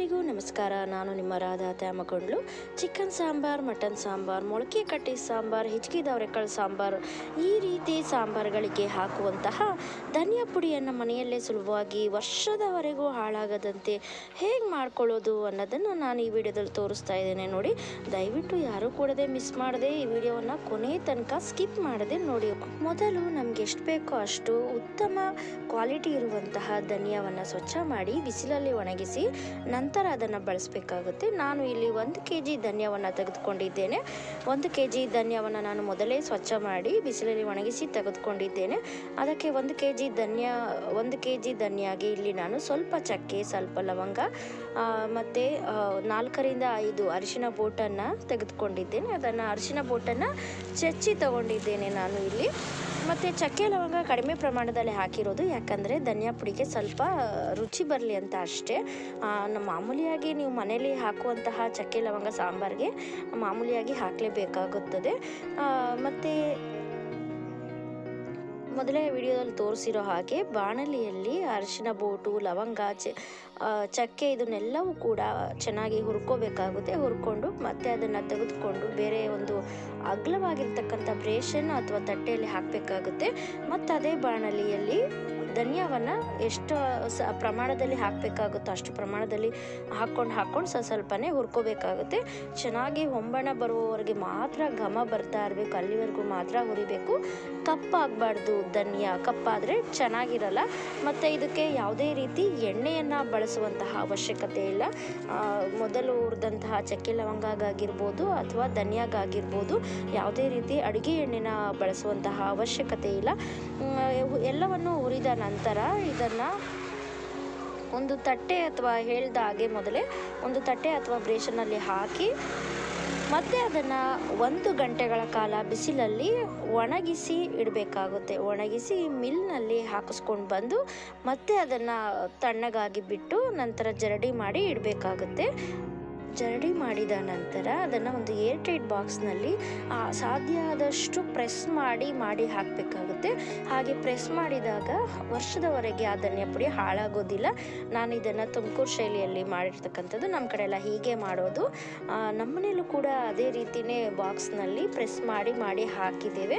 ನಮಸ್ಕಾರ. ನಾನು ನಿಮ್ಮ ರಾಧಾ ತ್ಯಾಮಕೊಂಡ್ಲು. ಚಿಕನ್ ಸಾಂಬಾರ್, ಮಟನ್ ಸಾಂಬಾರ್, ಮೊಳಕೆ ಕಟ್ಟಿ ಸಾಂಬಾರ್ ಹೆಚ್ಚಿಗೆ ಸಾಂಬಾರ್ ಈ ರೀತಿ ಸಾಂಬಾರುಗಳಿಗೆ ಹಾಕುವಂತಹ ಧನಿಯಾ ಪುಡಿಯನ್ನು ಮನೆಯಲ್ಲೇ ಸುಲಭವಾಗಿ ವರ್ಷದವರೆಗೂ ಹಾಳಾಗದಂತೆ ಹೇಗೆ ಮಾಡ್ಕೊಳ್ಳೋದು ಅನ್ನೋದನ್ನು ನಾನು ಈ ವಿಡಿಯೋದಲ್ಲಿ ತೋರಿಸ್ತಾ ಇದ್ದೇನೆ ನೋಡಿ. ದಯವಿಟ್ಟು ಯಾರೂ ಕೂಡದೆ ಮಿಸ್ ಮಾಡದೆ ಈ ವಿಡಿಯೋವನ್ನು ಕೊನೆಯ ತನಕ ಸ್ಕಿಪ್ ಮಾಡದೆ ನೋಡಿ. ಮೊದಲು ನಮ್ಗೆ ಎಷ್ಟು ಬೇಕೋ ಅಷ್ಟು ಉತ್ತಮ ಕ್ವಾಲಿಟಿ ಇರುವಂತಹ ಧನಿಯಾವನ್ನು ಸ್ವಚ್ಛ ಮಾಡಿ, ಬಿಸಿಲಲ್ಲಿ ಒಣಗಿಸಿ, ನಂತರ ಅದನ್ನು ಬಳಸಬೇಕಾಗುತ್ತೆ. ನಾನು ಇಲ್ಲಿ ಒಂದು ಕೆ ಜಿ ಧನ್ಯವನ್ನು ತೆಗೆದುಕೊಂಡಿದ್ದೇನೆ. ಒಂದು ಕೆ ಜಿ ಧನ್ಯವನ್ನು ನಾನು ಮೊದಲೇ ಸ್ವಚ್ಛ ಮಾಡಿ ಬಿಸಿಲಲ್ಲಿ ಒಣಗಿಸಿ ತೆಗೆದುಕೊಂಡಿದ್ದೇನೆ. ಅದಕ್ಕೆ ಒಂದು ಕೆ ಜಿ ಧನ್ಯ, ಒಂದು ಕೆ ಜಿ ಧನ್ಯಾಗೆ ಇಲ್ಲಿ ನಾನು ಸ್ವಲ್ಪ ಚಕ್ಕೆ, ಸ್ವಲ್ಪ ಲವಂಗ ಮತ್ತು ನಾಲ್ಕರಿಂದ ಐದು ಅರಿಶಿನ ಬೋಟನ್ನು ತೆಗೆದುಕೊಂಡಿದ್ದೇನೆ. ಅದನ್ನು ಅರಿಶಿನ ಬೋಟನ್ನು ಚಚ್ಚಿ ತಗೊಂಡಿದ್ದೇನೆ ನಾನು ಇಲ್ಲಿ. ಮತ್ತು ಚಕ್ಕೆ ಲವಂಗ ಕಡಿಮೆ ಪ್ರಮಾಣದಲ್ಲಿ ಹಾಕಿರೋದು, ಯಾಕಂದರೆ ಧನಿಯಾ ಪುಡಿಗೆ ಸ್ವಲ್ಪ ರುಚಿ ಬರಲಿ ಅಂತ ಅಷ್ಟೇ. ನಮ್ಮ ಮಾಮೂಲಿಯಾಗಿ ನೀವು ಮನೇಲಿ ಹಾಕುವಂತಹ ಚಕ್ಕೆ ಲವಂಗ ಸಾಂಬಾರಿಗೆ ಮಾಮೂಲಿಯಾಗಿ ಹಾಕಲೇಬೇಕಾಗುತ್ತದೆ. ಮತ್ತು ಮೊದಲೇ ವಿಡಿಯೋದಲ್ಲಿ ತೋರಿಸಿರೋ ಹಾಗೆ ಬಾಣಲಿಯಲ್ಲಿ ಅರಿಶಿನ ಬೋಟು, ಲವಂಗ ಚಕ್ಕೆ ಇದನ್ನೆಲ್ಲವೂ ಕೂಡ ಚೆನ್ನಾಗಿ ಹುರ್ಕೋಬೇಕಾಗುತ್ತೆ. ಹುರ್ಕೊಂಡು ಮತ್ತೆ ಅದನ್ನು ತೆಗೆದುಕೊಂಡು ಬೇರೆ ಒಂದು ಅಗಲವಾಗಿರ್ತಕ್ಕಂಥ ಬ್ರೇಷನ್ ಅಥವಾ ತಟ್ಟೆಯಲ್ಲಿ ಹಾಕಬೇಕಾಗುತ್ತೆ. ಮತ್ತು ಅದೇ ಬಾಣಲಿಯಲ್ಲಿ ಧನಿಯಾವನ್ನು ಎಷ್ಟು ಸ ಪ್ರಮಾಣದಲ್ಲಿ ಹಾಕಬೇಕಾಗುತ್ತೋ ಅಷ್ಟು ಪ್ರಮಾಣದಲ್ಲಿ ಹಾಕ್ಕೊಂಡು ಹಾಕ್ಕೊಂಡು ಸ್ವಲ್ಪ ಸ್ವಲ್ಪನೇ ಹುರ್ಕೋಬೇಕಾಗುತ್ತೆ. ಚೆನ್ನಾಗಿ ಹೊಂಬಣ ಬರುವವರೆಗೆ ಮಾತ್ರ ಘಮ ಬರ್ತಾ ಇರಬೇಕು, ಅಲ್ಲಿವರೆಗೂ ಮಾತ್ರ ಹುರಿಬೇಕು. ಕಪ್ಪಾಗಬಾರ್ದು ಧನಿಯಾ, ಕಪ್ಪಾದರೆ ಚೆನ್ನಾಗಿರಲ್ಲ. ಮತ್ತು ಇದಕ್ಕೆ ಯಾವುದೇ ರೀತಿ ಎಣ್ಣೆಯನ್ನು ಬಳಸುವಂತಹ ಅವಶ್ಯಕತೆ ಇಲ್ಲ. ಮೊದಲು ಹುರಿದಂತಹ ಚಕ್ಕೆ ಲವಂಗಾಗಿರ್ಬೋದು ಅಥವಾ ಧನಿಯಾಗಾಗಿರ್ಬೋದು, ಯಾವುದೇ ರೀತಿ ಅಡುಗೆ ಎಣ್ಣೆನ ಬಳಸುವಂತಹ ಅವಶ್ಯಕತೆ ಇಲ್ಲ. ಎಲ್ಲವನ್ನು ಹುರಿದ ನಂತರ ಇದನ್ನು ಒಂದು ತಟ್ಟೆ ಅಥವಾ ಹೇಳ್ದ ಹಾಗೆ ಮೊದಲೇ ಒಂದು ತಟ್ಟೆ ಅಥವಾ ಬ್ರೇಷನಲ್ಲಿ ಹಾಕಿ ಮತ್ತೆ ಅದನ್ನು ಒಂದು ಗಂಟೆಗಳ ಕಾಲ ಬಿಸಿಲಲ್ಲಿ ಒಣಗಿಸಿ ಇಡಬೇಕಾಗುತ್ತೆ. ಒಣಗಿಸಿ ಮಿಲ್ನಲ್ಲಿ ಹಾಕಿಸ್ಕೊಂಡು ಬಂದು ಮತ್ತೆ ಅದನ್ನು ತಣ್ಣಗಾಗಿ ಬಿಟ್ಟು ನಂತರ ಜರಡಿ ಮಾಡಿ ಇಡಬೇಕಾಗುತ್ತೆ. ಜರಡಿ ಮಾಡಿದ ನಂತರ ಅದನ್ನು ಒಂದು ಏರ್ ಟೈಟ್ ಬಾಕ್ಸ್ನಲ್ಲಿ ಸಾಧ್ಯ ಆದಷ್ಟು ಪ್ರೆಸ್ ಮಾಡಿ ಮಾಡಿ ಹಾಕಬೇಕಾಗುತ್ತೆ. ಹಾಗೆ ಪ್ರೆಸ್ ಮಾಡಿದಾಗ ವರ್ಷದವರೆಗೆ ಆ ಧನಿಯಾ ಪುಡಿ ಹಾಳಾಗೋದಿಲ್ಲ. ನಾನು ಇದನ್ನು ತುಮಕೂರು ಶೈಲಿಯಲ್ಲಿ ಮಾಡಿರ್ತಕ್ಕಂಥದ್ದು ನಮ್ಮ ಕಡೆ ಎಲ್ಲ ಹೀಗೆ ಮಾಡೋದು. ನಮ್ಮನೇಲೂ ಕೂಡ ಅದೇ ರೀತಿಯೇ ಬಾಕ್ಸ್ನಲ್ಲಿ ಪ್ರೆಸ್ ಮಾಡಿ ಮಾಡಿ ಹಾಕಿದ್ದೇವೆ.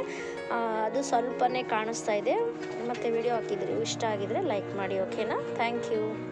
ಅದು ಸ್ವಲ್ಪನೇ ಕಾಣಿಸ್ತಾ ಇದೆ. ಮತ್ತು ವಿಡಿಯೋ ಹಾಕಿದ್ರೆ, ಇಷ್ಟ ಆಗಿದರೆ ಲೈಕ್ ಮಾಡಿ ಓಕೆನಾ ಥ್ಯಾಂಕ್ ಯು